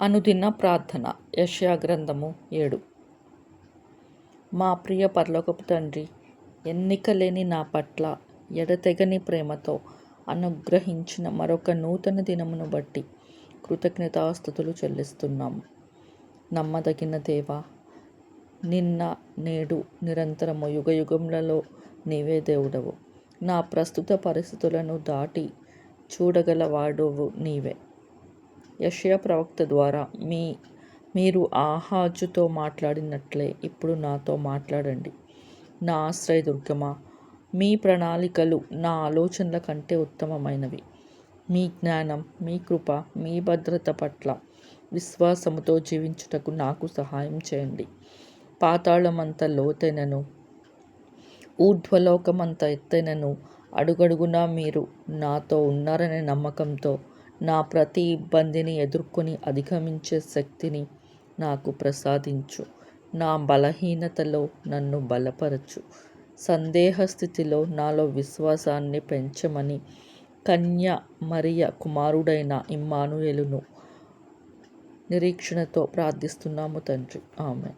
అనుదిన ప్రార్థన. యెషయా గ్రంథము ఏడు. మా ప్రియ పరలోకపు తండ్రి ఎన్నిక లేని నా పట్ల ఎడతెగని ప్రేమతో అనుగ్రహించిన మరొక నూతన దినమును బట్టి కృతజ్ఞతాస్థుతులు చెల్లిస్తున్నాము నమ్మదగిన దేవ నిన్న నేడు నిరంతరము యుగ యుగములలో నీవే దేవుడవు. నా ప్రస్తుత పరిస్థితులను దాటి చూడగలవాడవు నీవే. యెషయా ప్రవక్త ద్వారా మీ మీరు ఆహాజుతో మాట్లాడినట్లే ఇప్పుడు నాతో మాట్లాడండి. నా ఆశ్రయదుర్గమా మీ ప్రణాళికలు నా ఆలోచనల కంటే ఉత్తమమైనవి. మీ జ్ఞానం మీ కృప మీ భద్రత పట్ల విశ్వాసముతో జీవించుటకు నాకు సహాయం చేయండి. పాతాళమంత లోతైనను ఊర్ధ్వలోకమంత ఎత్తైనను అడుగడుగునా మీరు నాతో ఉన్నారనే నమ్మకంతో నా ప్రతి ఇబ్బందిని ఎదుర్కొని అధిగమించే శక్తిని నాకు ప్రసాదించు. నా బలహీనతలో నన్ను బలపరచు. సందేహ స్థితిలో నాలో విశ్వాసాన్ని పెంచమని కన్య మరియ కుమారుడైన ఇమ్మానుయేలును నిరీక్షణతో ప్రార్థిస్తున్నాము తండ్రి. ఆమె